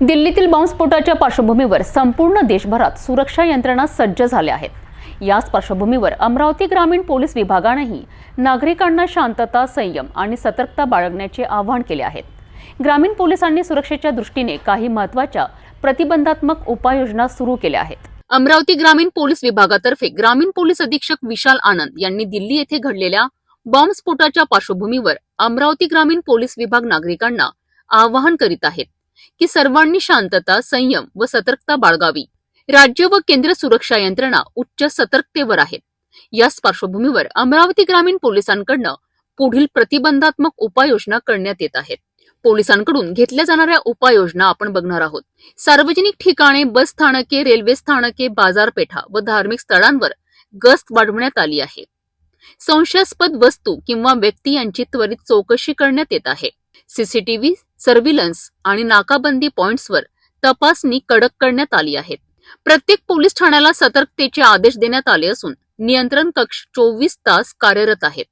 दिल्लीतील बॉम्बस्फोटाच्या पार्श्वभूमीवर संपूर्ण देशभरात सुरक्षा यंत्रणा सज्ज झाल्या आहेत. याच पार्श्वभूमीवर अमरावती ग्रामीण पोलीस विभागानंही नागरिकांना शांतता संयम आणि सतर्कता बाळगण्याचे आवाहन केले आहे. ग्रामीण पोलिसांनी सुरक्षेच्या दृष्टीने काही महत्त्वाच्या प्रतिबंधात्मक उपाययोजना सुरू केल्या आहेत. अमरावती ग्रामीण पोलीस विभागातर्फे ग्रामीण पोलीस अधीक्षक विशाल आनंद यांनी दिल्ली येथे घडलेल्या बॉम्बस्फोटाच्या पार्श्वभूमीवर अमरावती ग्रामीण पोलीस विभाग नागरिकांना आवाहन करीत आहेत. की सर्वांनी शांतता संयम व सतर्कता बाळगावी. राज्य व केंद्र सुरक्षा यंत्रणा उच्च सतर्कतेवर आहेत. याच पार्श्वभूमीवर अमरावती ग्रामीण पोलिसांकडनं पुढील प्रतिबंधात्मक उपाययोजना करण्यात येत आहेत. पोलिसांकडून घेतल्या जाणाऱ्या उपाययोजना आपण बघणार आहोत. सार्वजनिक ठिकाणे बस स्थानके रेल्वे स्थानके बाजारपेठा व धार्मिक स्थळांवर गस्त वाढवण्यात आली आहे. संशयास्पद वस्तू किंवा व्यक्ती यांची त्वरित चौकशी करण्यात येत आहे. सीसीटीव्ही सर्व्हिलन्स आणि नाकाबंदी पॉइंट्सवर तपासणी कडक करण्यात आली आहे. प्रत्येक पोलीस ठाण्याला सतर्कतेचे आदेश देण्यात आले असून नियंत्रण कक्ष चोवीस तास कार्यरत आहेत.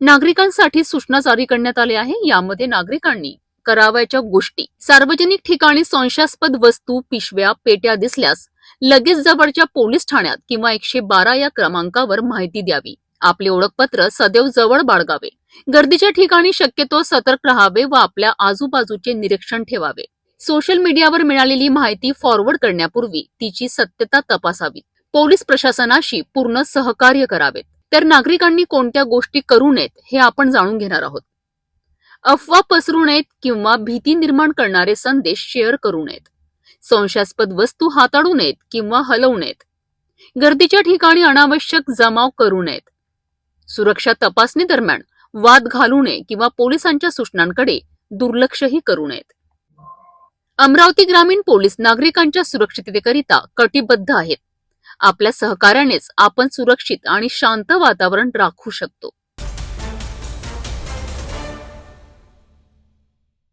नागरिकांसाठी सूचना जारी करण्यात आल्या आहे. यामध्ये नागरिकांनी करावयाच्या गोष्टी सार्वजनिक ठिकाणी संशयास्पद वस्तू पिशव्या पेट्या दिसल्यास लगेच जवळच्या पोलीस ठाण्यात किंवा एकशे बारा या क्रमांकावर माहिती द्यावी. आपले ओळखपत्र सदैव जवळ बाळगावे. गर्दीच्या ठिकाणी शक्यतो सतर्क राहावे व आपल्या आजूबाजूचे निरीक्षण ठेवावे. सोशल मीडियावर मिळालेली माहिती फॉरवर्ड करण्यापूर्वी तिची सत्यता तपासावी. पोलीस प्रशासनाशी पूर्ण सहकार्य करावेत तर नागरिकांनी कोणत्या गोष्टी करू नयेत हे आपण जाणून घेणार आहोत. अफवा पसरू नयेत किंवा भीती निर्माण करणारे संदेश शेअर करू नयेत. संशयास्पद वस्तू हाताळू नयेत किंवा हलवू नयेत. गर्दीच्या ठिकाणी अनावश्यक जमाव करू नयेत. सुरक्षा तपासणी दरम्यान वाद घालू नये किंवा पोलिसांच्या सूचनांकडे दुर्लक्षही करू नयेत. अमरावती ग्रामीण पोलीस नागरिकांच्या सुरक्षिततेकरिता कटिबद्ध आहेत. आपल्या सहकार्यानेच आपण सुरक्षित आणि शांत वातावरण राखू शकतो.